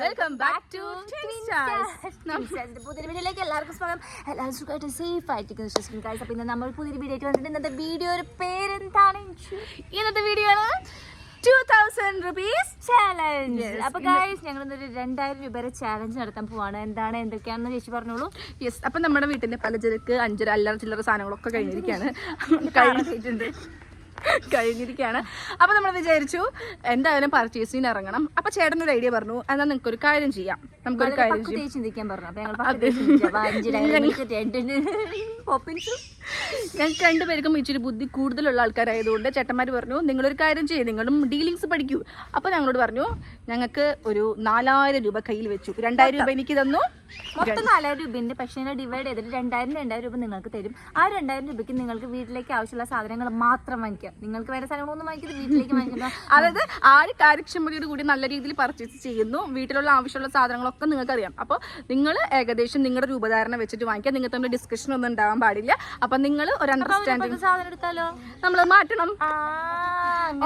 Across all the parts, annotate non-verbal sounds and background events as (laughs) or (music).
Welcome back to പുതിയ വീഡിയോയിലേക്ക് എല്ലാവർക്കും സ്വാഗതം. എല്ലാവരും സുഖമായിട്ട് സേഫ് ആയിട്ടിരിക്കുന്നു വിശ്വസിക്കുന്നു നമ്മൾ പുതിയ വീഡിയോ ആയിട്ട് വന്നിട്ട് ഇന്നത്തെ വീഡിയോയുടെ പേരെന്താണ്? ഇന്നത്തെ വീഡിയോ ആണ് ടു തൗസൻഡ് റുപ്പീസ് ചാലഞ്ച് അപ്പൊ ഗായ്സ് ഞങ്ങൾ ഇന്നൊരു രണ്ടായിരം രൂപയുടെ ചാലഞ്ച് നടത്താൻ പോവാണ്. എന്താണ്? എന്തൊക്കെയാണെന്ന് ചേച്ചി പറഞ്ഞോളൂ. യെസ് അപ്പൊ നമ്മുടെ വീട്ടിലെ പലചരക്ക് അഞ്ചര അല്ലറ ചില്ലറ സാധനങ്ങളൊക്കെ കഴിഞ്ഞിരിക്കുകയാണ്. (laughs) കഴിഞ്ഞിട്ടുണ്ട്. കഴിഞ്ഞിരിക്കുകയാണ് അപ്പൊ നമ്മൾ വിചാരിച്ചു എന്തായാലും പർച്ചേസിന് ഇറങ്ങണം. അപ്പൊ ചേട്ടൻ ഒരു ഐഡിയ പറഞ്ഞു എന്നാൽ നിങ്ങൾക്ക് ഒരു കാര്യം ചെയ്യാം. നമുക്ക് ഒരു കാര്യം ചിന്തിക്കാൻ പറഞ്ഞു. ഞങ്ങൾക്ക് രണ്ടുപേർക്കും ഇച്ചിരി ബുദ്ധി കൂടുതലുള്ള ആൾക്കാരായതുകൊണ്ട് ചേട്ടന്മാർ പറഞ്ഞു നിങ്ങളൊരു കാര്യം ചെയ്യും നിങ്ങളും ഡീലിങ്സ് പഠിക്കൂ. അപ്പോൾ ഞങ്ങളോട് പറഞ്ഞു ഞങ്ങൾക്ക് ഒരു നാലായിരം രൂപ കയ്യിൽ വെച്ചു. രണ്ടായിരം രൂപ എനിക്ക് തന്നു. മൊത്തം നാലായിരം രൂപ ഉണ്ട്. പക്ഷേ ഡിവൈഡ് ചെയ്തിട്ട് രണ്ടായിരം രണ്ടായിരം രൂപ നിങ്ങൾക്ക് തരും. ആ രണ്ടായിരം രൂപയ്ക്ക് നിങ്ങൾക്ക് വീട്ടിലേക്ക് ആവശ്യമുള്ള സാധനങ്ങൾ മാത്രം വാങ്ങിക്കാം. നിങ്ങൾക്ക് വേറെ സാധനങ്ങളൊന്നും വാങ്ങിക്കുന്നത് വീട്ടിലേക്ക് വാങ്ങിക്കണ്ട. അതായത് ആര് കാര്യക്ഷമതയോട് കൂടി നല്ല രീതിയിൽ പർച്ചേസ് ചെയ്യുന്നു വീട്ടിലുള്ള ആവശ്യമുള്ള സാധനങ്ങളൊക്കെ നിങ്ങൾക്ക് അറിയാം അപ്പോൾ നിങ്ങൾ ഏകദേശം നിങ്ങളുടെ രൂപധാരണ വെച്ചിട്ട് വാങ്ങിക്കാം നിങ്ങൾക്ക് തമ്മിൽ ഡിസ്കഷൻ ഒന്നും ഉണ്ടാവാൻ പാടില്ല. അപ്പം നിങ്ങൾ ഒരു അണ്ടർസ്റ്റാൻഡിങ് സാധനം എടുത്താലോ? നമ്മൾ മാറ്റണം.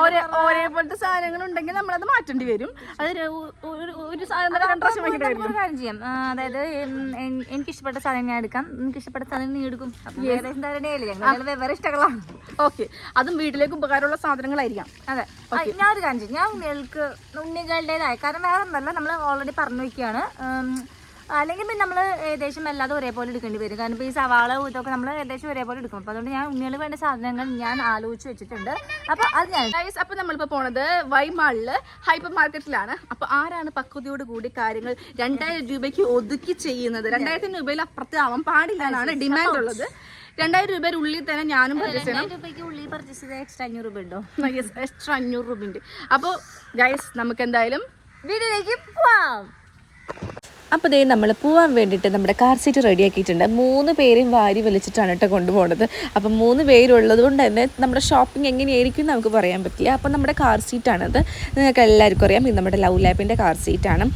ഒരേ ഒരേപോലത്തെ സാധനങ്ങൾ ഉണ്ടെങ്കിൽ നമ്മളത് മാറ്റേണ്ടി വരും. അത് ഒരു- സാധനം കാര്യം ചെയ്യാം. അതായത് എനിക്ക് ഇഷ്ടപ്പെട്ട സാധനം ഞാൻ എടുക്കാം. എനിക്ക് ഇഷ്ടപ്പെട്ട സാധനം നീ എടുക്കും. ഏകദേശം ധാരണയല്ലേ ഞങ്ങൾ വെവ്വേറെ ഇഷ്ടങ്ങളാണ്. ഓക്കെ അതും വീട്ടിലേക്ക് ഉപകാരമുള്ള സാധനങ്ങളായിരിക്കാം. അതെ. ഞാൻ ഞാനൊരു കാര്യം ചെയ്യും. ഞാൻ ഉണ്ണികൾക്ക് ഉണ്ണികളുടേതായ കാരണം വേറെ ഒന്നല്ല നമ്മൾ ഓൾറെഡി പറഞ്ഞു വയ്ക്കുകയാണ് അല്ലെങ്കിൽ പിന്നെ നമ്മൾ ഏകദേശം എല്ലാതും ഒരേപോലെ എടുക്കേണ്ടി വരും. കാരണം ഇപ്പോൾ ഈ സവാള ഇതൊക്കെ നമ്മൾ ഏകദേശം ഒരേപോലെ എടുക്കും അപ്പോൾ അതുകൊണ്ട് ഞാൻ ഉണ്ണികൾ വേണ്ട സാധനങ്ങൾ ഞാൻ ആലോചിച്ച് വെച്ചിട്ടുണ്ട്. അപ്പോൾ അത് ഞാൻ ഗൈസ് അപ്പൊ നമ്മളിപ്പോ പോണത് വൈമാളിൽ ഹൈപ്പർ മാർക്കറ്റിലാണ് അപ്പോൾ ആരാണ് പക്വതയോട് കൂടി കാര്യങ്ങൾ രണ്ടായിരം രൂപയ്ക്ക് ഒതുക്കി ചെയ്യുന്നത്? രണ്ടായിരത്തി രൂപയിൽ അപ്പുറത്ത് ആവാൻ പാടില്ല എന്നാണ് ഡിമാൻഡ് ഉള്ളത്. രണ്ടായിരം രൂപയുടെ ഉള്ളിൽ തന്നെ ഞാനും പർച്ചേസ് ചെയ്യണം. രൂപയ്ക്ക് ഉള്ളിൽ പർച്ചേസ് ചെയ്ത എക്സ്ട്രാ അഞ്ഞൂറ് രൂപ ഉണ്ടോ? (laughs) എക്സ്ട്രാ അഞ്ഞൂറ് രൂപ ഉണ്ട്. അപ്പോൾ ഗൈസ് നമുക്ക് എന്തായാലും വീട്ടിലേക്ക് പോവാം. അപ്പോൾ ദേ നമ്മൾ പോകാൻ വേണ്ടിയിട്ട് നമ്മുടെ കാർ സീറ്റ് റെഡി ആക്കിയിട്ടുണ്ട്. മൂന്ന് പേരെയും വാരി വലിച്ചിട്ടാണ് കേട്ടോ കൊണ്ടുപോകുന്നത് അപ്പം മൂന്ന് പേരുള്ളത് കൊണ്ട് തന്നെ നമ്മുടെ ഷോപ്പിംഗ് എങ്ങനെയായിരിക്കും നമുക്ക് പറയാൻ പറ്റില്ല. അപ്പം നമ്മുടെ കാർ സീറ്റാണത് നിങ്ങൾക്ക് എല്ലാവർക്കും അറിയാം ഇത് നമ്മുടെ ലവ് ലാപ്പിന്റെ കാർ സീറ്റാണ്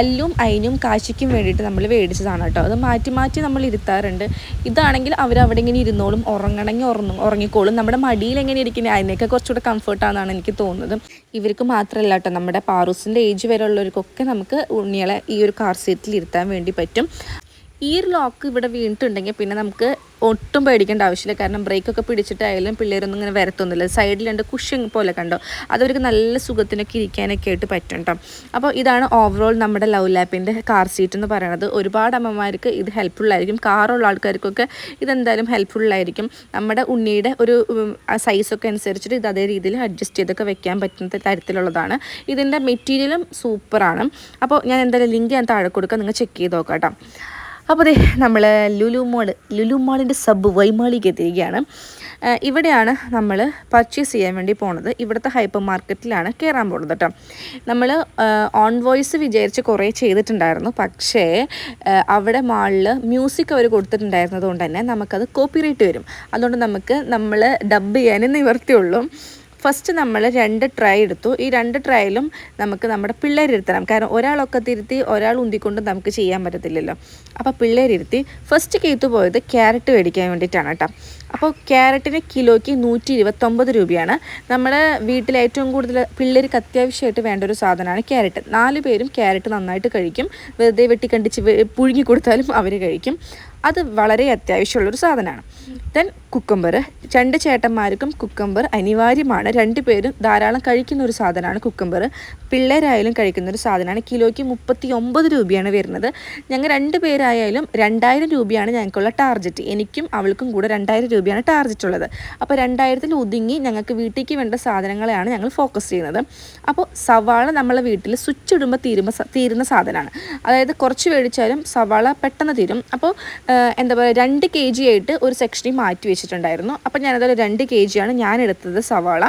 അല്ലും അയിനും കാശിക്കും വേണ്ടിയിട്ട് നമ്മൾ മേടിച്ചതാണ് കേട്ടോ അത് മാറ്റി മാറ്റി നമ്മൾ ഇരുത്താറുണ്ട്. ഇതാണെങ്കിൽ അവർ അവിടെ ഇങ്ങനെ ഇരുന്നോളും ഉറങ്ങണമെങ്കിൽ ഉറങ്ങും ഉറങ്ങിക്കോളും. നമ്മുടെ മടിയിൽ എങ്ങനെ ഇരിക്കുന്നത് അതിനൊക്കെ കുറച്ചുകൂടെ കംഫർട്ടാണെന്നാണ് എനിക്ക് തോന്നുന്നത്. ഇവർക്ക് മാത്രമല്ല കേട്ടോ നമ്മുടെ പാറൂസിന്റെ ഏജ് വരെ ഉള്ളവർക്കൊക്കെ നമുക്ക് ഉണ്ണികളെ ഈ ഒരു കാർ സീറ്റിൽ ഇരുത്താൻ വേണ്ടി പറ്റും. ഈ ഒരു ലോക്ക് ഇവിടെ വീണിട്ടുണ്ടെങ്കിൽ പിന്നെ നമുക്ക് ഒട്ടും പേടിക്കേണ്ട ആവശ്യമില്ല. കാരണം ബ്രേക്കൊക്കെ പിടിച്ചിട്ടായാലും പിള്ളേരൊന്നും ഇങ്ങനെ വരത്തൊന്നുമില്ല. സൈഡിൽ രണ്ട് കുഷ്യൻ പോലെ കണ്ടോ? അതവർക്ക് നല്ല സുഖത്തിനൊക്കെ ഇരിക്കാനൊക്കെ ആയിട്ട് പറ്റും കേട്ടോ അപ്പോൾ ഇതാണ് ഓവറോൾ നമ്മുടെ ലവ് ലാപ്പിന്റെ കാർ സീറ്റ് എന്ന് പറയുന്നത്. ഒരുപാട് അമ്മമാർക്ക് ഇത് ഹെൽപ്ഫുള്ളായിരിക്കും കാറുള്ള ആൾക്കാർക്കൊക്കെ ഇതെന്തായാലും ഹെൽപ്ഫുള്ളായിരിക്കും നമ്മുടെ ഉണ്ണിയുടെ ഒരു സൈസൊക്കെ അനുസരിച്ചിട്ട് ഇത് അതേ രീതിയിൽ അഡ്ജസ്റ്റ് ചെയ്തൊക്കെ വെക്കാൻ പറ്റുന്ന തരത്തിലുള്ളതാണ്. ഇതിന്റെ മെറ്റീരിയലും സൂപ്പറാണ് അപ്പോൾ ഞാൻ എന്തായാലും ലിങ്ക് ഞാൻ താഴെ കൊടുക്കാം. നിങ്ങൾ ചെക്ക് ചെയ്ത് നോക്കാം കേട്ടോ അപ്പോൾ അതെ നമ്മൾ ലുലു മോൾ ലുലു മോളിന്റെ സബ് വൈമാളിക്ക് എത്തിയിരിക്കുകയാണ്. ഇവിടെയാണ് നമ്മൾ പർച്ചേസ് ചെയ്യാൻ വേണ്ടി പോണത്. ഇവിടുത്തെ ഹൈപ്പർ മാർക്കറ്റിലാണ് കയറാൻ പോകുന്നത് കേട്ടോ. നമ്മൾ ഓൺ വോയിസ് വിചാരിച്ച് കുറേ ചെയ്തിട്ടുണ്ടായിരുന്നു. പക്ഷേ അവിടെ മാളിൽ മ്യൂസിക് അവർ കൊടുത്തിട്ടുണ്ടായിരുന്നത് കൊണ്ട് തന്നെ നമുക്കത് കോപ്പിറൈറ്റ് വരും. അതുകൊണ്ട് നമുക്ക് നമ്മൾ ഡബ് ചെയ്യാനേ നിവർത്തിയുള്ളൂ. ഫസ്റ്റ് നമ്മൾ രണ്ട് ട്രൈ എടുത്തു. ഈ രണ്ട് ട്രയലും നമുക്ക് നമ്മുടെ പിള്ളേരിരുത്തണം കാരണം ഒരാളൊക്കെ തിരുത്തി ഒരാൾ ഉന്തിക്കൊണ്ട് നമുക്ക് ചെയ്യാൻ പറ്റത്തില്ലല്ലോ. അപ്പോൾ പിള്ളേരിരുത്തി ഫസ്റ്റ് കേത്ത് പോയത് ക്യാരറ്റ് മേടിക്കാൻ വേണ്ടിയിട്ടാണ് കേട്ടോ. അപ്പോൾ ക്യാരറ്റിന് കിലോയ്ക്ക് നൂറ്റി ഇരുപത്തൊമ്പത് രൂപയാണ്. നമ്മുടെ വീട്ടിൽ ഏറ്റവും കൂടുതൽ പിള്ളേർക്ക് അത്യാവശ്യമായിട്ട് വേണ്ട ഒരു സാധനമാണ് ക്യാരറ്റ് നാല് പേരും ക്യാരറ്റ് നന്നായിട്ട് കഴിക്കും. വെറുതെ വെട്ടിക്കണ്ടിച്ച് പുഴുങ്ങി കൊടുത്താലും അവർ കഴിക്കും. അത് വളരെ അത്യാവശ്യമുള്ളൊരു സാധനമാണ്. ദെൻ കുക്കമ്പർ രണ്ട് ചേട്ടന്മാർക്കും കുക്കമ്പർ അനിവാര്യമാണ്. രണ്ടുപേരും ധാരാളം കഴിക്കുന്ന ഒരു സാധനമാണ് കുക്കമ്പർ പിള്ളേരായാലും കഴിക്കുന്ന ഒരു സാധനമാണ്. കിലോയ്ക്ക് മുപ്പത്തി ഒമ്പത് രൂപയാണ് വരുന്നത്. ഞങ്ങൾ രണ്ട് പേരായാലും രണ്ടായിരം രൂപയാണ് ഞങ്ങൾക്കുള്ള ടാർജറ്റ്. എനിക്കും അവൾക്കും കൂടെ രണ്ടായിരം രൂപയാണ് ടാർജറ്റ് ഉള്ളത്. അപ്പോൾ രണ്ടായിരത്തിൽ ഒതുങ്ങി ഞങ്ങൾക്ക് വീട്ടിലേക്ക് വേണ്ട സാധനങ്ങളെയാണ് ഞങ്ങൾ ഫോക്കസ് ചെയ്യുന്നത്. അപ്പോൾ സവാള നമ്മളെ വീട്ടിൽ സ്വിച്ച് ഇടുമ്പോൾ തീരുമ്പോൾ തീരുന്ന സാധനമാണ്. അതായത് കുറച്ച് മേടിച്ചാലും സവാള പെട്ടെന്ന് തീരും. അപ്പോൾ എന്താ പറയുക രണ്ട് കെ ജി ആയിട്ട് ഒരു സെക്ഷനിൽ മാറ്റി വെച്ചിട്ടുണ്ടായിരുന്നു. അപ്പം ഞാനതൊരു രണ്ട് കെ ജിയാണ് ഞാൻ എടുത്തത് സവാള.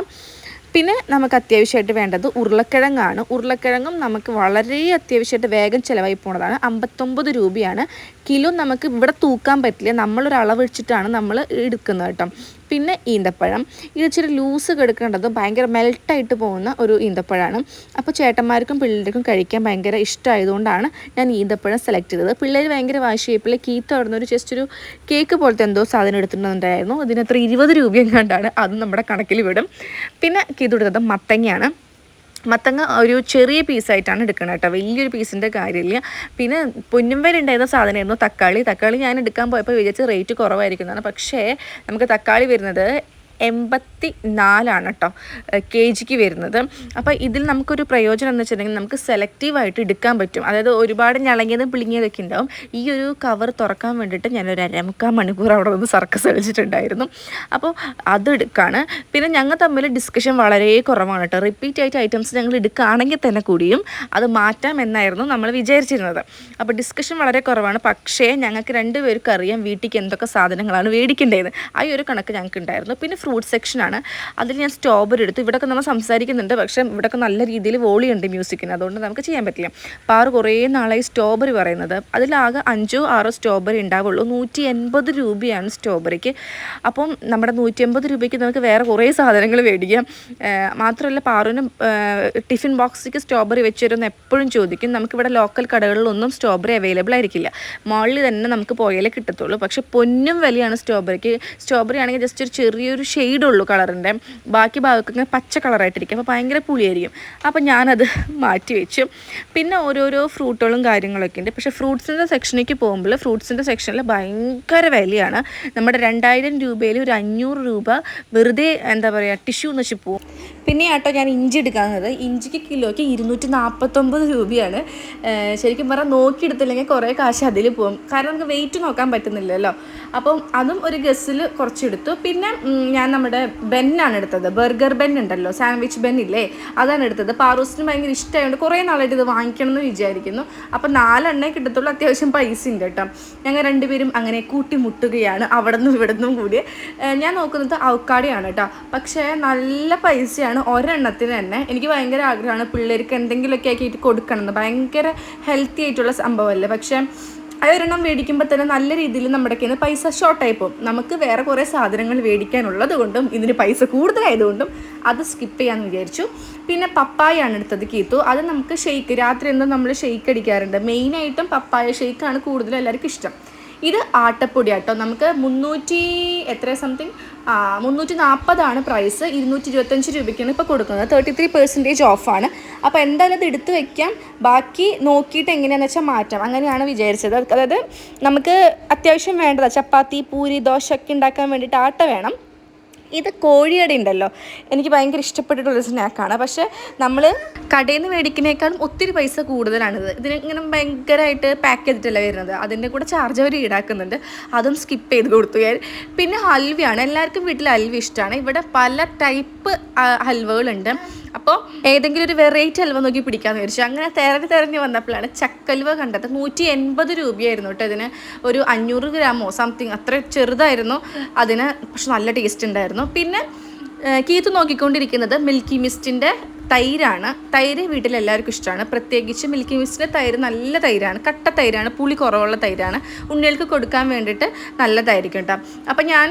പിന്നെ നമുക്ക് അത്യാവശ്യമായിട്ട് വേണ്ടത് ഉരുളക്കിഴങ്ങാണ്. ഉരുളക്കിഴങ്ങും നമുക്ക് വളരെ അത്യാവശ്യമായിട്ട് വേഗം ചിലവായി പോണതാണ്. അമ്പത്തൊമ്പത് രൂപയാണ്. കിലോ നമുക്ക് ഇവിടെ തൂക്കാൻ പറ്റില്ല. നമ്മളൊരു അളവ് വെച്ചിട്ടാണ് നമ്മൾ എടുക്കുന്നത് കേട്ടോ. പിന്നെ ഈന്തപ്പഴം. ഇത് ഇച്ചിരി ലൂസ് കിടക്കേണ്ടതും ഭയങ്കര മെൽട്ടായിട്ട് പോകുന്ന ഒരു ഈന്തപ്പഴമാണ് അപ്പോൾ ചേട്ടന്മാർക്കും പിള്ളേർക്കും കഴിക്കാൻ ഭയങ്കര ഇഷ്ടമായതുകൊണ്ടാണ് ഞാൻ ഈന്തപ്പഴം സെലക്ട് ചെയ്തത്. പിള്ളേർ ഭയങ്കര വാശിയപ്പിൽ കീത്ത അവിടുന്ന് ഒരു ജസ്റ്റ് ഒരു കേക്ക് പോലത്തെ എന്തോ സാധനം എടുത്തിട്ടുണ്ടായിരുന്നു. അതിനത്ര ഇരുപത് രൂപയും കണ്ടാണ് അതും നമ്മുടെ കണക്കിൽ വിടും. പിന്നെ കീത്ത് കൊടുത്തത് മത്തങ്ങയാണ്. മത്തങ്ങ ഒരു ചെറിയ പീസായിട്ടാണ് എടുക്കണം കേട്ടോ. വലിയൊരു പീസിന്റെ കാര്യമില്ല. പിന്നെ പൊന്നുംവേല ഉണ്ടായിരുന്ന സാധനമായിരുന്നു തക്കാളി. തക്കാളി ഞാൻ എടുക്കാൻ പോയപ്പോൾ വിചാരിച്ച റേറ്റ് കുറവായിരിക്കുന്നതാണ് പക്ഷേ നമുക്ക് തക്കാളി വരുന്നത് എൺപത്തി നാലാണ് കേട്ടോ കെ ജിക്ക് വരുന്നത്. അപ്പോൾ ഇതിൽ നമുക്കൊരു പ്രയോജനം എന്ന് വെച്ചിട്ടുണ്ടെങ്കിൽ നമുക്ക് സെലക്റ്റീവായിട്ട് എടുക്കാൻ പറ്റും. അതായത് ഒരുപാട് ഞളങ്ങിയതും പിളിങ്ങിയതൊക്കെ ഉണ്ടാവും. ഈ ഒരു കവർ തുറക്കാൻ വേണ്ടിയിട്ട് ഞാനൊരു അരമുക്കാൽ മണിക്കൂർ അവിടെ നിന്ന് സർക്കസ് കളിച്ചിട്ടുണ്ടായിരുന്നു. അപ്പോൾ അതെടുക്കാണ് പിന്നെ ഞങ്ങൾ തമ്മിൽ ഡിസ്കഷൻ വളരെ കുറവാണ് കേട്ടോ. റിപ്പീറ്റ് ആയിട്ട് ഐറ്റംസ് ഞങ്ങൾ എടുക്കുകയാണെങ്കിൽ തന്നെ കൂടിയും അത് മാറ്റാം എന്നായിരുന്നു നമ്മൾ വിചാരിച്ചിരുന്നത്. അപ്പോൾ ഡിസ്കഷൻ വളരെ കുറവാണ്. പക്ഷേ ഞങ്ങൾക്ക് രണ്ടുപേർക്കും അറിയാം വീട്ടിലേക്ക് എന്തൊക്കെ സാധനങ്ങളാണ് മേടിക്കേണ്ടത്. ആ ഒരു കണക്ക് ഞങ്ങൾക്ക് ഉണ്ടായിരുന്നു പിന്നെ ഫ്രൂട്ട് സെക്ഷനാണ് അതിൽ ഞാൻ സ്ട്രോബെറി എടുത്തു. ഇവിടെയൊക്കെ നമ്മൾ സംസാരിക്കുന്നുണ്ട്. പക്ഷേ ഇവിടെയൊക്കെ നല്ല രീതിയിൽ വോളിയുണ്ട് മ്യൂസിക്കിന്. അതുകൊണ്ട് നമുക്ക് ചെയ്യാൻ പറ്റില്ല. പാറ് കുറേ നാളായി സ്ട്രോബെറി പറയുന്നത്. അതിലാകെ അഞ്ചോ ആറോ സ്ട്രോബെറി ഉണ്ടാവുള്ളൂ. നൂറ്റി എൺപത് രൂപയാണ് സ്ട്രോബെറിക്ക് അപ്പം നമ്മുടെ നൂറ്റി എൺപത് രൂപയ്ക്ക് നമുക്ക് വേറെ കുറേ സാധനങ്ങൾ മേടിക്കാം. മാത്രമല്ല പാറുവിന് ടിഫിൻ ബോക്സിലേക്ക് സ്ട്രോബെറി വെച്ചുതരുമെന്ന് എപ്പോഴും ചോദിക്കും. നമുക്കിവിടെ ലോക്കൽ കടകളിലൊന്നും സ്ട്രോബെറി അവൈലബിൾ ആയിരിക്കില്ല. മാളിൽ തന്നെ നമുക്ക് പോയാലേ കിട്ടത്തുള്ളൂ. പക്ഷെ പൊന്നും വിലയാണ് സ്ട്രോബെറിക്ക് സ്ട്രോബെറി ആണെങ്കിൽ ജസ്റ്റ് ഒരു ചെറിയൊരു ഷെയ്ഡുള്ളൂ കളറിന്റെ. ബാക്കി ഭാഗമൊക്കെ ഇങ്ങനെ പച്ച കളറായിട്ടിരിക്കും. അപ്പോൾ ഭയങ്കര പുളിയായിരിക്കും. അപ്പോൾ ഞാനത് മാറ്റി വെച്ചു. പിന്നെ ഓരോരോ ഫ്രൂട്ടുകളും കാര്യങ്ങളൊക്കെ ഉണ്ട്. പക്ഷേ ഫ്രൂട്ട്സിന്റെ സെക്ഷനിലേക്ക് പോകുമ്പോൾ ഫ്രൂട്ട്സിന്റെ സെക്ഷനിൽ ഭയങ്കര വിലയാണ്. നമ്മുടെ രണ്ടായിരം രൂപയിൽ ഒരു അഞ്ഞൂറ് രൂപ വെറുതെ എന്താ പറയുക ടിഷ്യൂ എന്ന് വെച്ച് പോകും പിന്നെ ആട്ടോ ഞാൻ ഇഞ്ചി എടുക്കാവുന്നത് ഇഞ്ചിക്ക് കിലോയ്ക്ക് ഇരുന്നൂറ്റി നാൽപ്പത്തൊമ്പത് രൂപയാണ് ശരിക്കും പറഞ്ഞാൽ നോക്കിയെടുത്തില്ലെങ്കിൽ കുറേ കാശ് അതിൽ പോകും. കാരണം നമുക്ക് വെയിറ്റ് നോക്കാൻ പറ്റുന്നില്ലല്ലോ. അപ്പം അതും ഒരു ഗസ്സിൽ കുറച്ചെടുത്തു. പിന്നെ ഞാൻ നമ്മുടെ ബെന്നാണ് എടുത്തത്. ബർഗർ ബെൻ ഉണ്ടല്ലോ സാൻഡ്വിച്ച് ബെൻ ഇല്ലേ അതാണ് എടുത്തത്. പാറൂസിന് ഭയങ്കര ഇഷ്ടമായതുകൊണ്ട് കുറേ നാളായിട്ട് ഇത് വാങ്ങിക്കണം എന്ന് വിചാരിക്കുന്നു. അപ്പം നാലെണ്ണേ കിട്ടത്തുള്ളൂ അത്യാവശ്യം പൈസ ഉണ്ട് കേട്ടോ. ഞങ്ങൾ രണ്ടുപേരും അങ്ങനെ കൂട്ടിമുട്ടുകയാണ് അവിടെ നിന്നും ഇവിടെ നിന്നും കൂടി ഞാൻ നോക്കുന്നത് ഔക്കാടിയാണ് കേട്ടോ. പക്ഷേ നല്ല പൈസയാണ് ഒരെണ്ണത്തിന് തന്നെ. എനിക്ക് ഭയങ്കര ആഗ്രഹമാണ് പിള്ളേർക്ക് എന്തെങ്കിലുമൊക്കെ ആക്കിയിട്ട് കൊടുക്കണം എന്ന്. ഭയങ്കര ഹെൽത്തി ആയിട്ടുള്ള സംഭവമല്ലേ. പക്ഷേ അതൊരെണ്ണം മേടിക്കുമ്പോൾ തന്നെ നല്ല രീതിയിൽ നമ്മുടെ കയ്യിൽ നിന്ന് പൈസ ഷോർട്ടായി പോകും. നമുക്ക് വേറെ കുറേ സാധനങ്ങൾ മേടിക്കാനുള്ളത് കൊണ്ടും ഇതിന് പൈസ കൂടുതലായതുകൊണ്ടും അത് സ്കിപ്പ് ചെയ്യാമെന്ന് വിചാരിച്ചു. പിന്നെ പപ്പായാണ് എടുത്തത് കീത്തു അത് നമുക്ക് ഷെയ്ക്ക് രാത്രി എന്തോ നമ്മൾ ഷെയ്ക്ക് അടിക്കാറുണ്ട്. മെയിനായിട്ടും പപ്പായ ഷെയ്ക്കാണ് കൂടുതലും എല്ലാവർക്കും ഇഷ്ടം. ഇത് ആട്ടപ്പൊടി ആട്ടോ. നമുക്ക് മുന്നൂറ്റി എത്ര സംതിങ് മുന്നൂറ്റി നാൽപ്പതാണ് പ്രൈസ് ഇരുന്നൂറ്റി ഇരുപത്തഞ്ച് രൂപയ്ക്കാണ് ഇപ്പോൾ കൊടുക്കുന്നത്. തേർട്ടി ത്രീ പെർസെന്റേജ് ഓഫാണ് അപ്പോൾ എന്തായാലും ഇത് എടുത്ത് വയ്ക്കാം ബാക്കി നോക്കിയിട്ട് എങ്ങനെയാണെന്ന് വെച്ചാൽ മാറ്റാം. അങ്ങനെയാണ് വിചാരിച്ചത്. അതായത് നമുക്ക് അത്യാവശ്യം വേണ്ടതാണ് ചപ്പാത്തി പൂരി ദോശ ഒക്കെ ഉണ്ടാക്കാൻ വേണ്ടിയിട്ട് ആട്ട വേണം. ഇത് കോഴിയട ഉണ്ടല്ലോ. എനിക്ക് ഭയങ്കര ഇഷ്ടപ്പെട്ടിട്ടുള്ള സ്നാക്കാണ് പക്ഷേ നമ്മൾ കടയിൽ നിന്ന് മേടിക്കുന്നേക്കാളും ഒത്തിരി പൈസ കൂടുതലാണിത് ഇതിന് ഇങ്ങനെ ഭയങ്കരമായിട്ട് പാക്ക് ചെയ്തിട്ടല്ല വരുന്നത്. അതിന്റെ കൂടെ ചാർജ് അവർ ഈടാക്കുന്നുണ്ട്. അതും സ്കിപ്പ് ചെയ്ത് കൊടുത്തു. പിന്നെ ഹൽവയാണ്. എല്ലാവർക്കും വീട്ടിൽ ഹൽവ ഇഷ്ടമാണ്. ഇവിടെ പല ടൈപ്പ് ഹൽവകളുണ്ട്. അപ്പോൾ ഏതെങ്കിലും ഒരു വെറൈറ്റി അൽവ നോക്കി പിടിക്കാമെന്ന് വിചാരിച്ചു. അങ്ങനെ തിരഞ്ഞ് തിരഞ്ഞ് വന്നപ്പോഴാണ് ചക്കൽവ കണ്ടത്. നൂറ്റി എൺപത് രൂപയായിരുന്നു കേട്ടോ ഇതിന്. ഒരു അഞ്ഞൂറ് ഗ്രാമോ സംതിങ് അത്ര ചെറുതായിരുന്നു. അതിന് പക്ഷെ നല്ല ടേസ്റ്റ് ഉണ്ടായിരുന്നു. പിന്നെ കീത്ത് നോക്കിക്കൊണ്ടിരിക്കുന്നത് മിൽക്കി മിസ്റ്റിന്റെ തൈരാണ്. തൈര് വീട്ടിൽ എല്ലാവർക്കും ഇഷ്ടമാണ്. പ്രത്യേകിച്ച് മിൽക്കി മിസ്റ്റിന്റെ തൈര് നല്ല തൈരാണ്. കട്ട തൈരാണ്. പുളി കുറവുള്ള തൈരാണ്. ഉണ്ണികൾക്ക് കൊടുക്കാൻ വേണ്ടിയിട്ട് നല്ലതായിരിക്കും കേട്ടോ. അപ്പം ഞാൻ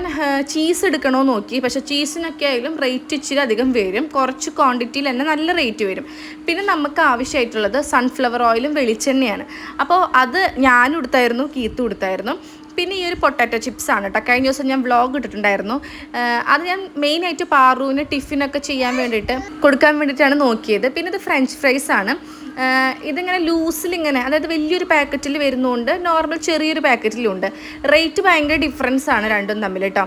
ചീസ് എടുക്കണോ നോക്കി. പക്ഷെ ചീസിനൊക്കെ ആയാലും റേറ്റ് ഇച്ചിരി അധികം വരും. കുറച്ച് ക്വാണ്ടിറ്റിയിൽ തന്നെ നല്ല റേറ്റ് വരും. പിന്നെ നമുക്ക് ആവശ്യമായിട്ടുള്ളത് സൺഫ്ലവർ ഓയിലും വെളിച്ചെണ്ണയാണ്. അപ്പോൾ അത് ഞാനും എടുത്തായിരുന്നു കീത്തും എടുത്തായിരുന്നു. പിന്നെ ഈ ഒരു പൊട്ടാറ്റോ ചിപ്സ് ആണ് കേട്ടോ കഴിഞ്ഞ ദിവസം ഞാൻ വ്ളോഗ് ഇട്ടിട്ടുണ്ടായിരുന്നു. അത് ഞാൻ മെയിനായിട്ട് പാറുവിന് ടിഫിനൊക്കെ ചെയ്യാൻ വേണ്ടിയിട്ട് കൊടുക്കാൻ വേണ്ടിയിട്ടാണ് നോക്കിയത്. പിന്നെ ഇത് ഫ്രഞ്ച് ഫ്രൈസ് ആണ്. ഇതിങ്ങനെ ലൂസിലിങ്ങനെ അതായത് വലിയൊരു പാക്കറ്റിൽ വരുന്നുണ്ട് നോർമൽ ചെറിയൊരു പാക്കറ്റിലും ഉണ്ട് റേറ്റ് ഭയങ്കര ഡിഫറൻസ് ആണ് രണ്ടും തമ്മിൽ കേട്ടോ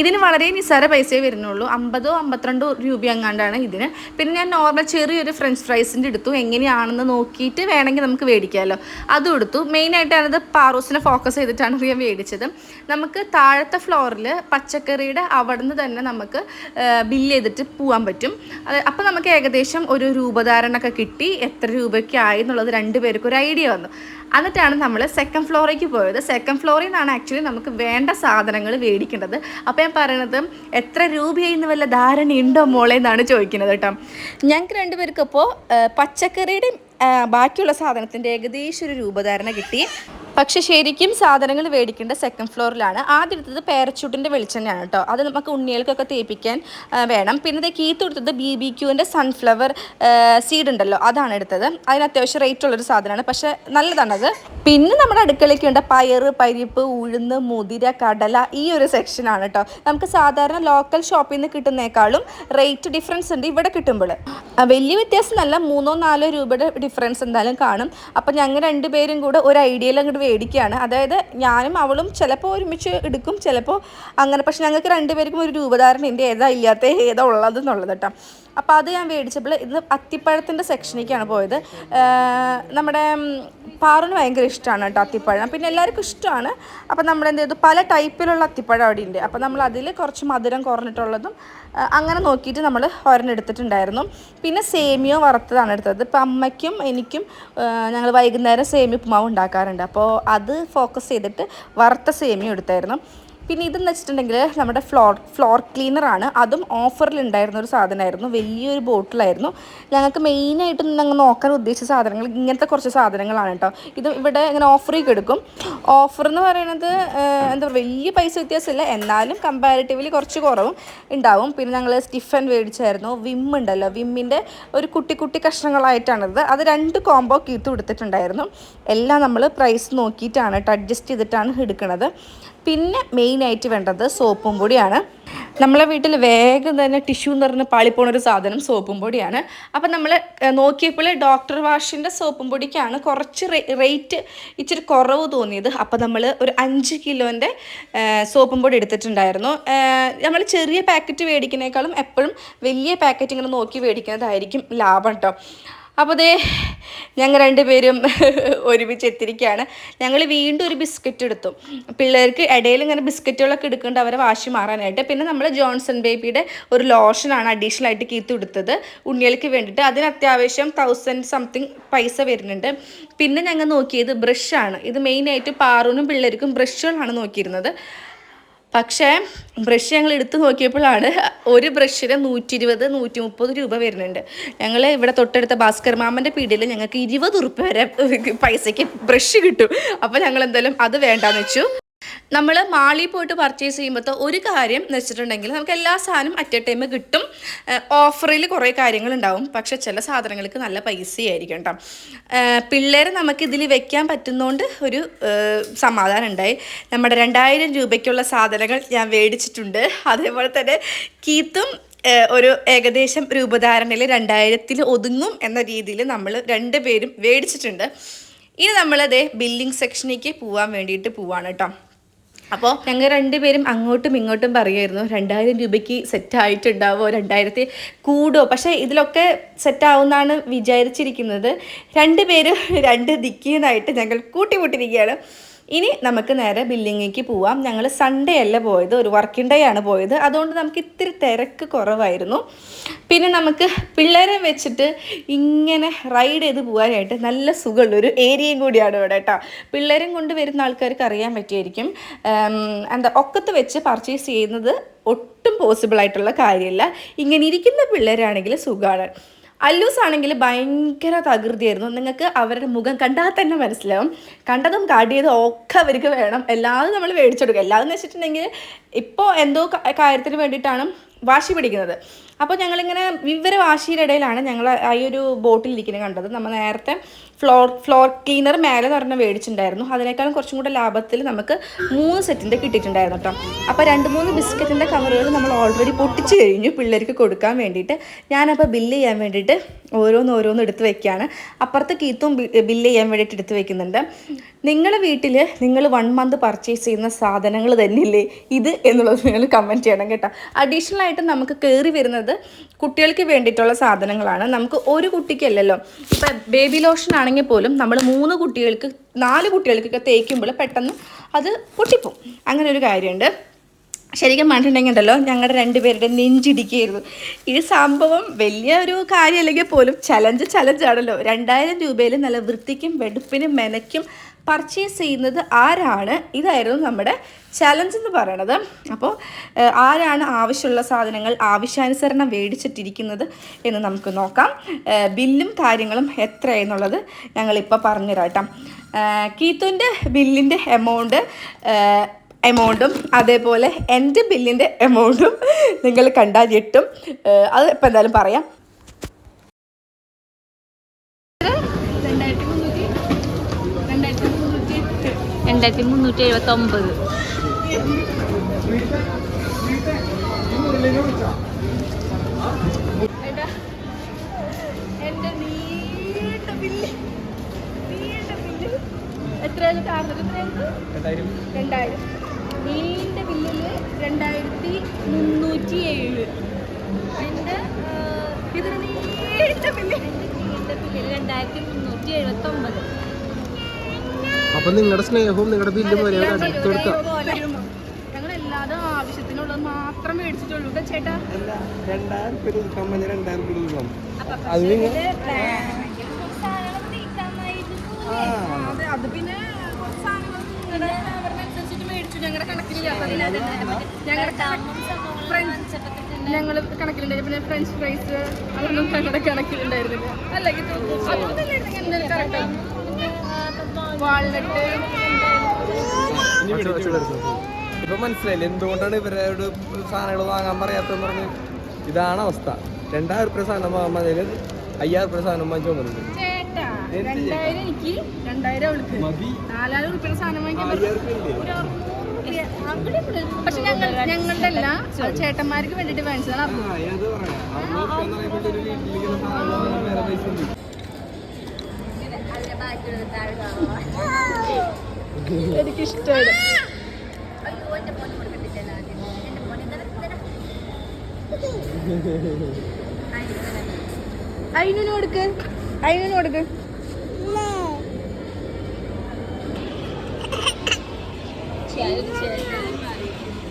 ഇതിന് വളരെ നിസ്സാര പൈസയെ വരുന്നുള്ളൂ. അമ്പതോ അമ്പത്തിരണ്ടോ രൂപ എങ്ങാണ്ടാണ് ഇതിന്. പിന്നെ ഞാൻ നോർമൽ ചെറിയൊരു ഫ്രഞ്ച് ഫ്രൈസിന്റെ എടുത്തു. എങ്ങനെയാണെന്ന് നോക്കിയിട്ട് വേണമെങ്കിൽ നമുക്ക് മേടിക്കാമല്ലോ അതും എടുത്തു. മെയിനായിട്ടാണത് പാറൂസിനെ ഫോക്കസ് ചെയ്തിട്ടാണ് ഞാൻ മേടിച്ചത് നമുക്ക് താഴത്തെ ഫ്ലോറിൽ പച്ചക്കറിയുടെ അവിടെ നിന്ന് തന്നെ നമുക്ക് ബില്ല് ചെയ്തിട്ട് പോകാൻ പറ്റും. അപ്പോൾ നമുക്ക് ഏകദേശം ഒരു രൂപധാരണ ഒക്കെ കിട്ടി. എത്ര രൂപയ്ക്ക് ആയി എന്നുള്ളത് രണ്ട് പേർക്കും ഒരു ഐഡിയ വന്നു. എന്നിട്ടാണ് നമ്മൾ സെക്കൻഡ് ഫ്ലോറിലേക്ക് പോയത്. സെക്കൻഡ് ഫ്ലോറിൽ നിന്നാണ് ആക്ച്വലി നമുക്ക് വേണ്ട സാധനങ്ങൾ മേടിക്കേണ്ടത്. അപ്പോൾ ഞാൻ പറയണത് എത്ര രൂപയെന്ന് വല്ല ധാരണയുണ്ടോ മോളെ എന്നാണ് ചോദിക്കുന്നത് കേട്ടോ. ഞങ്ങൾക്ക് രണ്ടുപേർക്കിപ്പോൾ പച്ചക്കറിയുടെയും ബാക്കിയുള്ള സാധനത്തിന്റെ ഏകദേശം ഒരു രൂപധാരണ കിട്ടി. പക്ഷെ ശരിക്കും സാധനങ്ങൾ മേടിക്കേണ്ട സെക്കൻഡ് ഫ്ലോറിലാണ് ആദ്യം എടുത്തത് പേരച്ചൂട്ടിന്റെ വെളിച്ചെണ്ണയാണ് കേട്ടോ. അത് നമുക്ക് ഉണ്ണികൾക്കൊക്കെ തേപ്പിക്കാൻ വേണം. പിന്നെ ഇത് കീത്ത് കൊടുത്തത് ബി ബി ക്യൂവിന്റെ സൺഫ്ലവർ സീഡ് ഉണ്ടല്ലോ അതാണ് എടുത്തത്. അതിന് അത്യാവശ്യം റേറ്റ് ഉള്ളൊരു സാധനമാണ്. പക്ഷേ നല്ലതാണത് പിന്നെ നമ്മുടെ അടുക്കളയ്ക്ക് ഉണ്ട് പയറ് പരിപ്പ് ഉഴുന്ന് മുതിര കടല ഈ ഒരു സെക്ഷനാണ് കേട്ടോ. നമുക്ക് സാധാരണ ലോക്കൽ ഷോപ്പിൽ നിന്ന് കിട്ടുന്നേക്കാളും റേറ്റ് ഡിഫറൻസ് ഉണ്ട് ഇവിടെ കിട്ടുമ്പോൾ. വലിയ വ്യത്യാസം നല്ല മൂന്നോ നാലോ രൂപയുടെ ഡിഫറൻസ് എന്തായാലും കാണും. അപ്പം ഞങ്ങൾ രണ്ടുപേരും കൂടെ ഒരു ഐഡിയയിൽ അങ്ങോട്ട് മേടിക്കുകയാണ് അതായത് ഞാനും അവളും ചിലപ്പോൾ ഒരുമിച്ച് എടുക്കും ചിലപ്പോൾ അങ്ങനെ. പക്ഷെ ഞങ്ങൾക്ക് രണ്ടുപേർക്കും ഒരു രൂപധാരണ ഉണ്ട് ഏതാ ഇല്ലാത്ത ഏതാ ഉള്ളത് എന്നുള്ളത് കേട്ടോ. അപ്പോൾ അത് ഞാൻ മേടിച്ചപ്പോൾ ഇത് അത്തിപ്പഴത്തിന്റെ സെക്ഷനിലേക്കാണ് പോയത്. നമ്മുടെ പാറിന് ഭയങ്കര ഇഷ്ടമാണ് കേട്ടോ അത്തിപ്പഴം. പിന്നെ എല്ലാവർക്കും ഇഷ്ടമാണ്. അപ്പോൾ നമ്മൾ എന്ത് ചെയ്തു? പല ടൈപ്പിലുള്ള അത്തിപ്പഴം അവിടെ ഉണ്ട് അപ്പോൾ നമ്മൾ അതിൽ കുറച്ച് മധുരം കുറഞ്ഞിട്ടുള്ളതും അങ്ങനെ നോക്കിയിട്ട് നമ്മൾ ഒരെണ്ണം എടുത്തിട്ടുണ്ടായിരുന്നു. പിന്നെ സേമിയോ വറുത്തതാണ് എടുത്തത്. ഇപ്പം അമ്മയ്ക്കും എനിക്കും ഞങ്ങൾ വൈകുന്നേരം സേമി ഉപ്പുമാവ് ഉണ്ടാക്കാറുണ്ട്. അപ്പോൾ അത് ഫോക്കസ് ചെയ്തിട്ട് വറുത്ത സേമിയോ എടുത്തായിരുന്നു. പിന്നെ ഇതെന്ന് വെച്ചിട്ടുണ്ടെങ്കിൽ നമ്മുടെ ഫ്ലോർ ഫ്ലോർ ക്ലീനറാണ് അതും ഓഫറിൽ ഉണ്ടായിരുന്ന ഒരു സാധനമായിരുന്നു വലിയൊരു ബോട്ടിലായിരുന്നു ഞങ്ങൾക്ക് മെയിനായിട്ട് ഞങ്ങൾ നോക്കാൻ ഉദ്ദേശിച്ച സാധനങ്ങൾ ഇങ്ങനത്തെ കുറച്ച് സാധനങ്ങളാണ് കേട്ടോ ഇത് ഇവിടെ ഇങ്ങനെ ഓഫറിൽ എടുക്കും. ഓഫർ എന്ന് പറയുന്നത് എന്താ പറയുക വലിയ പൈസ വ്യത്യാസമില്ല. എന്നാലും കമ്പാരിറ്റീവ്ലി കുറച്ച് കുറവും ഉണ്ടാവും പിന്നെ ഞങ്ങൾ സ്റ്റിഫൻ മേടിച്ചായിരുന്നു. വിം ഉണ്ടല്ലോ. വിമ്മിന്റെ ഒരു കുട്ടി കുട്ടി കഷ്ണങ്ങളായിട്ടാണിത്. അത് രണ്ട് കോംബോ കീത്ത് കൊടുത്തിട്ടുണ്ടായിരുന്നു. എല്ലാം നമ്മൾ പ്രൈസ് നോക്കിയിട്ടാണ് കേട്ടോ അഡ്ജസ്റ്റ് ചെയ്തിട്ടാണ് എടുക്കുന്നത് പിന്നെ മെയിനായിട്ട് വേണ്ടത് സോപ്പും പൊടിയാണ്. നമ്മളെ വീട്ടിൽ വേഗം തന്നെ ടിഷ്യൂ എന്ന് പാളിപ്പോണ ഒരു സാധനം സോപ്പും പൊടിയാണ്. അപ്പം നമ്മൾ നോക്കിയപ്പോൾ ഡോക്ടർ വാഷിന്റെ സോപ്പും പൊടിക്കാണ് കുറച്ച് റേറ്റ് ഇച്ചിരി കുറവ് തോന്നിയത്. അപ്പം നമ്മൾ ഒരു അഞ്ച് കിലോന്റെ സോപ്പും പൊടി എടുത്തിട്ടുണ്ടായിരുന്നു. നമ്മൾ ചെറിയ പാക്കറ്റ് മേടിക്കുന്നേക്കാളും എപ്പോഴും വലിയ പാക്കറ്റ് ഇങ്ങനെ നോക്കി മേടിക്കുന്നതായിരിക്കും ലാഭം കേട്ടോ അപ്പോൾ ദേ ഞങ്ങൾ രണ്ടുപേരും (laughs) ഒരുമിച്ച് എത്തിരിക്കുകയാണ് ഞങ്ങൾ വീണ്ടും ഒരു ബിസ്ക്കറ്റ് എടുത്തു. പിള്ളേർക്ക് ഇടയിൽ ഇങ്ങനെ ബിസ്ക്കറ്റുകളൊക്കെ എടുക്കേണ്ട അവരെ വാശി മാറാനായിട്ട്. പിന്നെ നമ്മൾ ജോൺസൺ ബേബിയുടെ ഒരു ലോഷനാണ് അഡീഷണൽ ആയിട്ട് കീത്ത് കൊടുത്തത് ഉണ്ണികൾക്ക് വേണ്ടിയിട്ട്. അതിന് അത്യാവശ്യം തൗസൻഡ് സംതിങ് പൈസ വരുന്നുണ്ട്. പിന്നെ ഞങ്ങൾ നോക്കിയത് ബ്രഷാണ്. ഇത് മെയിനായിട്ട് പാറൂനും പിള്ളേർക്കും ബ്രഷുകളാണ് നോക്കിയിരുന്നത്. പക്ഷേ ബ്രഷ് ഞങ്ങൾ എടുത്ത് നോക്കിയപ്പോഴാണ് ഒരു ബ്രഷിന് നൂറ്റി ഇരുപത് നൂറ്റി മുപ്പത് രൂപ വരുന്നുണ്ട്. ഞങ്ങൾ ഇവിടെ തൊട്ടടുത്ത ഭാസ്കർ മാമന്റെ പീടിയിൽ ഞങ്ങൾക്ക് ഇരുപത് ഉറുപ്പ്യ വരെ പൈസയ്ക്ക് ബ്രഷ് കിട്ടും. അപ്പോൾ ഞങ്ങൾ എന്തായാലും അത് വേണ്ടാന്ന് വെച്ചു. നമ്മൾ മാളിൽ പോയിട്ട് പർച്ചേസ് ചെയ്യുമ്പോഴത്തെ ഒരു കാര്യം എന്ന് വെച്ചിട്ടുണ്ടെങ്കിൽ നമുക്ക് എല്ലാ സാധനവും അറ്റ് എ ടൈം കിട്ടും. ഓഫറിൽ കുറേ കാര്യങ്ങളുണ്ടാവും. പക്ഷേ ചില സാധനങ്ങൾക്ക് നല്ല പൈസയായിരിക്കും കേട്ടോ പിള്ളേരെ നമുക്ക് ഇതിൽ വെക്കാൻ പറ്റുന്നതുകൊണ്ട് ഒരു സമാധാനം ഉണ്ടായി. നമ്മുടെ രണ്ടായിരം രൂപയ്ക്കുള്ള സാധനങ്ങൾ ഞാൻ മേടിച്ചിട്ടുണ്ട്. അതേപോലെ തന്നെ കീത്തും ഒരു ഏകദേശം രൂപധാരണയിൽ രണ്ടായിരത്തിൽ ഒതുങ്ങും എന്ന രീതിയിൽ നമ്മൾ രണ്ടുപേരും മേടിച്ചിട്ടുണ്ട്. ഇനി നമ്മളതേ ബില്ലിംഗ് സെക്ഷനിലേക്ക് പോകാൻ വേണ്ടിയിട്ട് പോവാണ് കേട്ടോ അപ്പോൾ ഞങ്ങൾ രണ്ടുപേരും അങ്ങോട്ടും ഇങ്ങോട്ടും പറയുമായിരുന്നു രണ്ടായിരം രൂപയ്ക്ക് സെറ്റ് ആയിട്ടുണ്ടാവോ? രണ്ടായിരത്തി കൂടുമോ പക്ഷേ ഇതിലൊക്കെ സെറ്റാവുമെന്നാണ് വിചാരിച്ചിരിക്കുന്നത്. രണ്ടുപേരും (laughs) രണ്ട് ദിക്കിന്നായിട്ട് ഞങ്ങൾ കൂട്ടിമുട്ടിരിക്കുകയാണ്. ഇനി നമുക്ക് നേരെ ബില്ലിങ്ങിലേക്ക് പോവാം. ഞങ്ങൾ സൺഡേ അല്ല പോയത്? ഒരു വർക്കിംഗ് ഡേ ആണ് പോയത്. അതുകൊണ്ട് നമുക്ക് ഇത്തിരി തിരക്ക് കുറവായിരുന്നു. പിന്നെ നമുക്ക് പിള്ളേരെ വെച്ചിട്ട് ഇങ്ങനെ റൈഡ് ചെയ്ത് പോകാനായിട്ട് നല്ല സുഖമുള്ള ഒരു ഏരിയയും കൂടിയാണ് ഇവിടെ കേട്ടോ. പിള്ളേരും കൊണ്ട് വരുന്ന ആൾക്കാർക്ക് അറിയാൻ പറ്റിയായിരിക്കും. എന്താ ഒക്കത്ത് വെച്ച് പർച്ചേസ് ചെയ്യുന്നത് ഒട്ടും പോസിബിൾ ആയിട്ടുള്ള കാര്യമല്ല. ഇങ്ങനെ ഇരിക്കുന്ന പിള്ളേരാണെങ്കിൽ സുഖമാണ്. അല്ലൂസ് ആണെങ്കിൽ ഭയങ്കര തകൃതിയായിരുന്നു. നിങ്ങൾക്ക് അവരുടെ മുഖം കണ്ടാൽ തന്നെ മനസ്സിലാവും. കണ്ടതും കാട്ടിയതും ഒക്കെ അവർക്ക് വേണം. എല്ലാതും നമ്മൾ മേടിച്ചെടുക്കുക എല്ലാതെന്ന് വെച്ചിട്ടുണ്ടെങ്കിൽ ഇപ്പോൾ എന്തോ കാര്യത്തിന് വേണ്ടിയിട്ടാണ് വാശി പിടിക്കുന്നത്. അപ്പോൾ ഞങ്ങളിങ്ങനെ വിവര വാശിയുടെ ഇടയിലാണ് ഞങ്ങൾ ആ ഒരു ബോട്ടിൽ ഇരിക്കുന്നത് കണ്ടത്. നമ്മൾ നേരത്തെ ഫ്ലോർ ഫ്ലോർ ക്ലീനർ മേലെ പറഞ്ഞ മേടിച്ചിട്ടുണ്ടായിരുന്നു. അതിനേക്കാളും കുറച്ചും കൂടെ ലാഭത്തിൽ നമുക്ക് മൂന്ന് സെറ്റിന്റെ കിട്ടിയിട്ടുണ്ടായിരുന്നു കേട്ടോ അപ്പോൾ രണ്ട് മൂന്ന് ബിസ്ക്കറ്റിന്റെ കവറുകൾ നമ്മൾ ഓൾറെഡി പൊട്ടിച്ച് കഴിഞ്ഞു. പിള്ളേർക്ക് കൊടുക്കാൻ വേണ്ടിയിട്ട് ഞാനപ്പോൾ ബില്ല് ചെയ്യാൻ വേണ്ടിയിട്ട് ഓരോന്ന് ഓരോന്ന് എടുത്ത് വെക്കുകയാണ് അപ്പുറത്ത് കീത്തും ബില്ല് ചെയ്യാൻ വേണ്ടിയിട്ട് എടുത്ത് വെക്കുന്നുണ്ട്. നിങ്ങളുടെ വീട്ടിൽ നിങ്ങൾ വൺ മന്ത് പർച്ചേസ് ചെയ്യുന്ന സാധനങ്ങൾ തന്നെയില്ലേ ഇത് എന്നുള്ളത് നിങ്ങൾ കമന്റ് ചെയ്യണം കേട്ടോ. അഡീഷണൽ ആയിട്ട് നമുക്ക് കയറി വരുന്നത് കുട്ടികൾക്ക് വേണ്ടിയിട്ടുള്ള സാധനങ്ങളാണ്. നമുക്ക് ഒരു കുട്ടിക്കല്ലല്ലോ. ഇപ്പം ബേബി ലോഷൻ ആണെങ്കിൽ പോലും നമ്മൾ മൂന്ന് കുട്ടികൾക്ക് നാല് കുട്ടികൾക്കൊക്കെ തേക്കുമ്പോൾ പെട്ടെന്ന് അത് പൊട്ടിപ്പോവും. അങ്ങനെ ഒരു കാര്യമുണ്ട്. ശരിക്കും പറഞ്ഞിട്ടുണ്ടെങ്കിൽ ഉണ്ടല്ലോ ഞങ്ങളുടെ രണ്ടുപേരുടെ നെഞ്ചിടിക്കുകയായിരുന്നു ഈ സംഭവം വലിയ ഒരു കാര്യമല്ലെങ്കിൽ പോലും ചലഞ്ച് ചലഞ്ചാണല്ലോ രണ്ടായിരം രൂപയിൽ നല്ല വൃത്തിക്കും വെടുപ്പിനും മെനയ്ക്കും പർച്ചേസ് ചെയ്യുന്നത് ആരാണ്? ഇതായിരുന്നു നമ്മുടെ ചലഞ്ച് എന്ന് പറയണത്. അപ്പോൾ ആരാണ് ആവശ്യമുള്ള സാധനങ്ങൾ ആവശ്യാനുസരണം മേടിച്ചിട്ടിരിക്കുന്നത് എന്ന് നമുക്ക് നോക്കാം. ബില്ലും കാര്യങ്ങളും എത്ര എന്നുള്ളത് ഞങ്ങളിപ്പോൾ പറഞ്ഞുതരാം കേട്ടോ. കീത്തുന്റെ ബില്ലിന്റെ എമൗണ്ട് എമൗണ്ടും അതേപോലെ എന്റെ ബില്ലിന്റെ എമൗണ്ടും നിങ്ങൾ കണ്ടാൽ ഞെട്ടും. അത് ഇപ്പം എന്തായാലും പറയാം. രണ്ടായിരത്തി മുന്നൂറ്റി എഴുപത്തി ഒമ്പത് നീണ്ട നീണ്ട രണ്ടായിരം. നീണ്ട ബില്ലിൽ രണ്ടായിരത്തി മുന്നൂറ്റി ഏഴ്. എന്റെ ഇതിന് നീണ്ട ബില്ല്. ബില്ലിൽ രണ്ടായിരത്തി മുന്നൂറ്റി എഴുപത്തി ഒമ്പത് അപ്പൊ നിങ്ങളുടെ സ്നേഹവും നിങ്ങളുടെ ബില്ലും ഒരേ അടുത്ത് കൊടുക്കാം. ആവശ്യത്തിനുള്ളത് മാത്രം മേടിച്ചിട്ടുള്ളൂ. ചേട്ടാ. രണ്ടായിരം രൂപ കൊടുക്കാൻ പറഞ്ഞ രണ്ടായിരം രൂപ കൊടുക്കാം അത് പിന്നെ കുറച്ച് സാധനങ്ങൾ നിങ്ങളുടെ അവരുടെ മേടിച്ചു. ഞങ്ങളുടെ കണക്കിലില്ല. ഞങ്ങളുടെ ഞങ്ങൾ കണക്കിലുണ്ടായിരുന്നു. പിന്നെ ഫ്രഞ്ച് ഫ്രൈസ് അതൊന്നും ഞങ്ങളുടെ കണക്കിലുണ്ടായിരുന്നില്ല. അല്ലെങ്കിൽ വാൾനട്ട് ഇപ്പൊ മനസ്സിലായില്ല? എന്തുകൊണ്ടാണ് ഇവരോട് സാധനങ്ങൾ വാങ്ങാൻ പറയാത്തെന്ന് പറഞ്ഞ്? ഇതാണ് അവസ്ഥ. രണ്ടായിരം രൂപ സാധനം വാങ്ങാൻ മതിയിൽ അയ്യായിരം രൂപ സാധനം വാങ്ങിച്ചു പോകുന്നത് ചേട്ടാ രണ്ടായിരം എനിക്ക് രണ്ടായിരം അവൾക്ക്. മതി. നാലായിരം ഉറുപ്പിയുടെ സാധനം വാങ്ങിക്കാൻ പറ്റും. അയ്യായിരം രൂപ ഇല്ലേ? പക്ഷെ ഞങ്ങൾ ഞങ്ങളുടെ അല്ല അത് ചേട്ടന്മാർക്ക് വേണ്ടിട്ട് വാങ്ങിച്ചതാണ് ആ, അത് പറയാം. അറുന്നൂറ് രൂപ എന്ന് പറയുമ്പോൾ ഒരു വീട്ടിലേക്ക് സാധനം വാങ്ങാൻ വേറെ പൈസ ഉണ്ട്. എനിക്ക് ഇഷ്ടമാണ് അയിനു കൊടുക്ക്. അയിനു കൊടുക്ക്.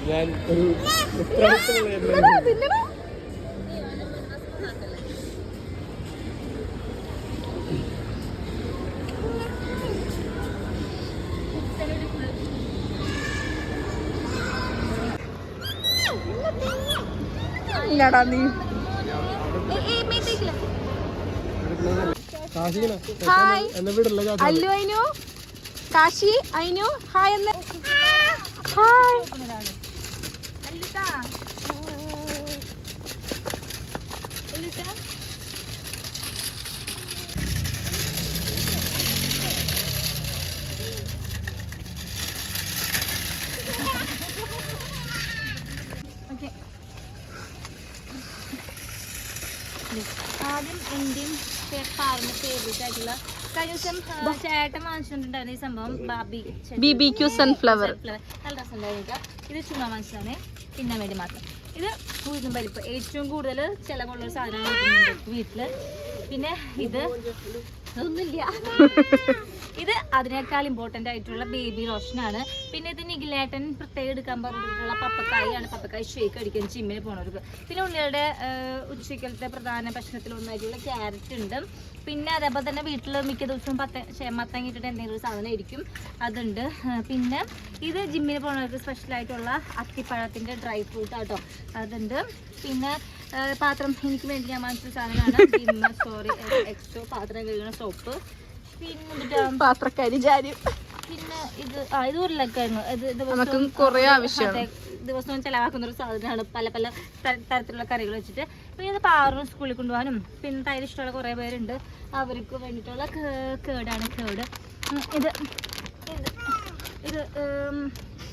ഞാൻ ഒരു ഇല്ലടാ നീ. ഹായ്. എന്നെ വിടില്ല കാശ് അല്ലു അയിനു. കാശി അയിനു. ഹായ് എന്ന്. ഹായ് ആദ്യം എന്റെയും പാറിന്റെ ഫേവറേറ്റ് ആയിട്ടുള്ള കഴിഞ്ഞ ദിവസം ചേട്ടൻ വാങ്ങിച്ചിട്ടുണ്ടായിരുന്നു ഈ സംഭവം ബാബി ബി ബി ക്യു സൺഫ്ലവർ. നല്ല രസമുണ്ടായിരിക്കാം ഇത് ചുമ്മാ വാങ്ങിച്ചതാണ്. തിന്നാൻ വേണ്ടി മാത്രം. ഇത് ഉഴുന്നും പരിപ്പ്. ഏറ്റവും കൂടുതൽ ചിലവുള്ള സാധനമാണ് വീട്ടിൽ. പിന്നെ ഇത് ഒന്നുമില്ല (laughs) ഇത് അതിനേക്കാൾ ഇമ്പോർട്ടന്റ് ആയിട്ടുള്ള ബേബി റോഷനാണ് പിന്നെ ഇത് നിഗിലേട്ടൻ പ്രത്യേകം എടുക്കാൻ പറഞ്ഞിട്ടുള്ള പപ്പക്കായാണ്. പപ്പക്കായ ഷേക്ക് അടിക്കാൻ ജിമ്മിന് പോണവർക്ക് പിന്നെ ഉള്ളിയുടെ ഉച്ചക്കലത്തെ പ്രധാന ഭക്ഷണത്തിൽ ഒന്നായിട്ടുള്ള ക്യാരറ്റ് ഉണ്ട്. പിന്നെ അതേപോലെ തന്നെ വീട്ടിൽ മിക്ക ദിവസവും പത്ത മത്തങ്ങ എന്തെങ്കിലും സാധനം ആയിരിക്കും. അതുണ്ട്. പിന്നെ ഇത് ജിമ്മിന് പോകുന്നവർക്ക് സ്പെഷ്യൽ ആയിട്ടുള്ള അത്തിപ്പഴത്തിന്റെ ഡ്രൈ ഫ്രൂട്ട് ആട്ടോ. അതുണ്ട്. പിന്നെ പാത്രം എനിക്ക് വേണ്ടി ഞാൻ വാങ്ങിച്ച സാധനമാണ്. ജിമ്മ സോറി എക്സ്ട്രോ പാത്രം കഴുകുന്ന സോപ്പ് പാത്രക്കാരി ജാരി. പിന്നെ ഇത് ആ ഇത് ഉരുളക്കിഴങ്ങ്. ഇത് നമുക്കും കുറേ ആവശ്യമാണ്. ദിവസവും ചിലവാക്കുന്ന ഒരു സാധനമാണ്. പല പല തരത്തിലുള്ള കറികൾ വെച്ചിട്ട്. പിന്നെ ഇത് പാറും സ്കൂളിൽ കൊണ്ടുപോകാനും പിന്നെ തൈര് ഇഷ്ടമുള്ള കുറേ പേരുണ്ട്. അവർക്ക് വേണ്ടിയിട്ടുള്ള കേടാണ് കേട്. ഇത് ഇത് ഇത്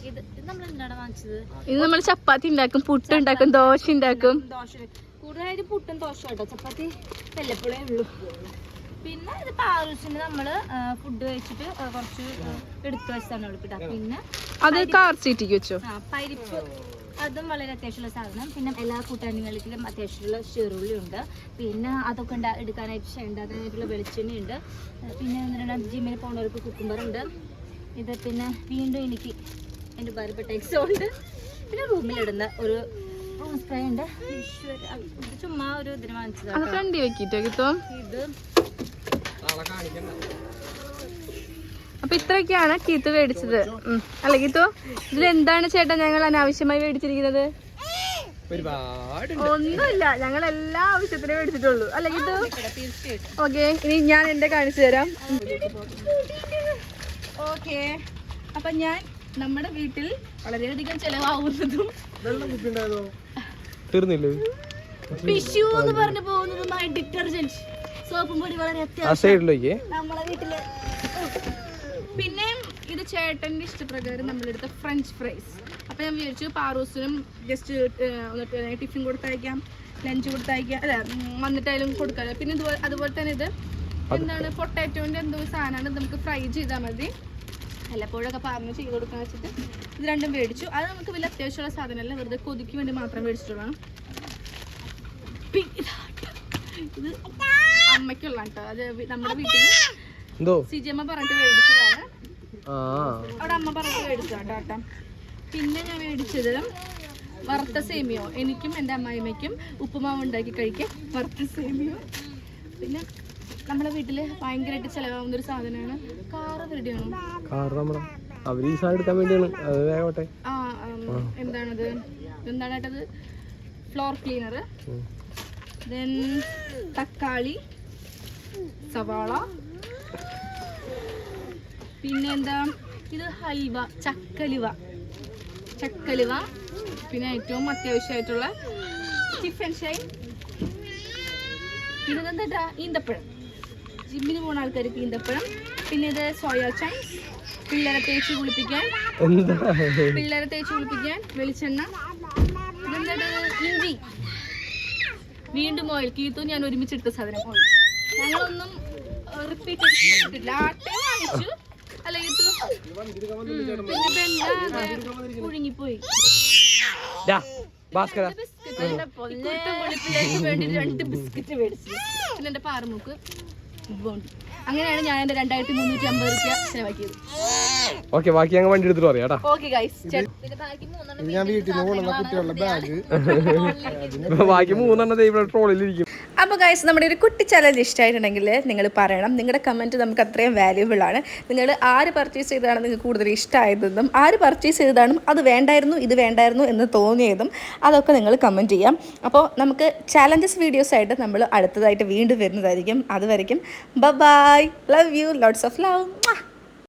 ഇത് ഇത് നമ്മൾ എന്താണ് വാങ്ങിച്ചത്? ഇത് നമ്മൾ ചപ്പാത്തി ഉണ്ടാക്കും പുട്ട് ഉണ്ടാക്കും ദോശ ഉണ്ടാക്കും. ദോശ. കൂടുതലായിട്ട് പുട്ടും ദോശ കേട്ടോ ചപ്പാത്തി വല്ലപ്പോഴേ ഉള്ളൂ. പിന്നെ ഇത് പാറൂസിന് നമ്മൾ ഫുഡ് കഴിച്ചിട്ട് കുറച്ച് എടുത്തു വെച്ചാണ് എളുപ്പിട്ട പിന്നെ അത് കാർ സീറ്റിക്ക് വെച്ചോ? ആ പരിപ്പ്. അതും വളരെ അത്യാവശ്യമുള്ള സാധനം. പിന്നെ എല്ലാ കൂട്ടാനികളിലും അത്യാവശ്യമുള്ള ചെറുള്ളി ഉണ്ട്. പിന്നെ അതൊക്കെ ഉണ്ടാ എടുക്കാനായിട്ട് ഉണ്ടാക്കാനായിട്ടുള്ള വെളിച്ചെണ്ണ ഉണ്ട്. പിന്നെ എന്താണ് ജിമ്മിൽ പോകുന്നവർക്ക് കുക്കുംബർ ഉണ്ട്. ഇത് പിന്നെ വീണ്ടും എനിക്ക് എന്റെ ഉപകാരപ്പെട്ട എക്സോ ഉണ്ട്. പിന്നെ റൂമിലിടുന്ന ഒരു സ്പ്രേ ഉണ്ട്. ചുമ്മാ ഒരു ഇതിന് അത് വാങ്ങിച്ചതാണ് കണ്ടി വെക്കിട്ടോ കിട്ടോ ഇത് അപ്പൊ ഇത്രയൊക്കെയാണ് കീത്ത് മേടിച്ചത്. അല്ല കീത്തു? ഇതിൽ എന്താണ് ചേട്ടാ ഞങ്ങൾ അനാവശ്യമായി മേടിച്ചിരിക്കുന്നത്? ഒന്നുമില്ല. ഞങ്ങൾ എല്ലാ ആവശ്യത്തിനും മേടിച്ചിട്ടുള്ളൂ. അല്ല കീത്തു? ഓക്കെ. ഇനി ഞാൻ എന്റെ കാണിച്ചു തരാം. ഓക്കെ അപ്പൊ ഞാൻ നമ്മുടെ വീട്ടിൽ വളരെയധികം ചെലവാകുന്നതും തീർന്നില്ലേ? പിഷു എന്ന് പറഞ്ഞു പോകുന്നതുമായ ഡിറ്റർജന്റ് സോപ്പും പൊടി വളരെ അത്യാവശ്യം നമ്മളെ വീട്ടിൽ. പിന്നെ ഇത് ചേട്ടന്റെ ഇഷ്ടപ്രകാരം നമ്മളെടുത്ത ഫ്രഞ്ച് ഫ്രൈസ് അപ്പൊ ഞാൻ വിചാരിച്ചു പാറൂസിനും ജസ്റ്റ് ടിഫിൻ കൊടുത്തയക്കാം ലഞ്ച് കൊടുത്തയക്കാം അല്ല വന്നിട്ടായാലും കൊടുക്കാം പിന്നെ ഇതുപോലെ അതുപോലെ തന്നെ ഇത് എന്താണ് പൊട്ടാറ്റോന്റെ എന്തോ സാധനമാണ് നമുക്ക് ഫ്രൈ ചെയ്താൽ മതി. വല്ലപ്പോഴൊക്കെ പറഞ്ഞ് ചെയ്ത് കൊടുക്കാൻ വെച്ചിട്ട് ഇത് രണ്ടും മേടിച്ചു. അത് നമുക്ക് വലിയ അത്യാവശ്യമുള്ള സാധനമല്ല വെറുതെ കൊതിക്ക് വേണ്ടി മാത്രം മേടിച്ചിട്ടുള്ളതാണ്. ഇത് അമ്മയ്ക്കുള്ള കേട്ടോ. അത് നമ്മുടെ വീട്ടിൽ എന്തോ? സിജിയമ്മ പറഞ്ഞിട്ട് മേടിച്ചതാണ്. ആ. അവിടെ അമ്മ പറഞ്ഞിട്ട് മേടിച്ചതാണ് കേട്ടോ. പിന്നെ ഞാൻ മേടിച്ചത് വറുത്ത സേമിയോ. എനിക്കും എന്റെ അമ്മായിമ്മയ്ക്കും ഉപ്പുമാവ് ഉണ്ടാക്കി കഴിക്കാൻ വറുത്ത സേമിയോ. പിന്നെ നമ്മുടെ വീട്ടിൽ ഭയങ്കരമായിട്ട് ചിലവാകുന്ന ഒരു സാധനമാണ്. കാറ് റെഡിയാണോ? കാറ് നമ്മൾ അവർ ഈ സാധനം എടുക്കാൻ വേണ്ടിയാണ്. അത് വേഗോട്ടെ. ആ എന്താണത്? എന്താണ് ഏട്ടത്? Floor cleaner. ദെൻ തക്കാളി സവാള. പിന്നെ എന്താ? ഇത് ഹൽവ ചക്കലുവ. ചക്കലുവ പിന്നെ ഏറ്റവും അത്യാവശ്യമായിട്ടുള്ള ടിഫൻ ഷൈ. പിന്നെ എന്താ ഈന്തപ്പഴം. ജിമ്മിന് പോകുന്ന ആൾക്കാർക്ക് ഈന്തപ്പഴം പിന്നെ ഇത് സോയ ചൈൻസ് പിള്ളേരെ തേച്ച് കുളിപ്പിക്കാൻ പിള്ളേരെ തേച്ച് കുളിപ്പിക്കാൻ വെളിച്ചെണ്ണ. ഇഞ്ചി. വീണ്ടും ഓയിൽ കീത്തു ഞാൻ ഒരുമിച്ച് എടുത്ത സാധനം. ഓയിൽ ഞങ്ങളൊന്നും റിപ്പീറ്റ് ചെയ്തിട്ടില്ല. ആട്ടേ വാങ്ങിച്ചു. അല്ല കീത്തു. പിന്നെ ഭാസ്കര. ബിസ്ക്കറ്റ് പൊളിപ്പിലേക്ക് വേണ്ടി രണ്ട് ബിസ്ക്കറ്റ് മേടിച്ചു. പിന്നെ എന്റെ പാറമുക്ക് ബോണ്ട് അങ്ങനെയാണ് ഞാൻ എന്റെ രണ്ടായിരത്തി മുന്നൂറ്റി അമ്പത് രൂപ ചെലവാക്കിയത്. ഓക്കെ ബാക്കി ഞങ്ങൾ വണ്ടി എടുത്തിട്ട് പറയാം ഞാൻ വീട്ടിൽ നിന്ന് കൊണ്ടുവന്ന കുട്ടികളുടെ ബാഗ്. (laughs) ബാക്കി മൂന്നെണ്ണം ദേ ഇവിടെ ട്രോളിലിരിക്കും അപ്പോൾ ഗൈസ് നമ്മുടെ ഒരു കുട്ടി ചലഞ്ച് ഇഷ്ടമായിട്ടുണ്ടെങ്കിൽ നിങ്ങൾ പറയണം. നിങ്ങളുടെ കമന്റ് നമുക്ക് അത്രയും വാല്യൂബിൾ ആണ്. നിങ്ങൾ ആര് പർച്ചേസ് ചെയ്തതാണ് നിങ്ങൾക്ക് കൂടുതൽ ഇഷ്ടമായതെന്നും ആര് പർച്ചേസ് ചെയ്തതാണ് അത് വേണ്ടായിരുന്നു ഇത് വേണ്ടായിരുന്നു എന്ന് തോന്നിയതും അതൊക്കെ നിങ്ങൾ കമന്റ് ചെയ്യാം. അപ്പോൾ നമുക്ക് ചാലഞ്ചസ് വീഡിയോസ് ആയിട്ട് നമ്മൾ അടുത്തതായിട്ട് വീണ്ടും വരുന്നതായിരിക്കും. അതുവരെയും bye love you lots of love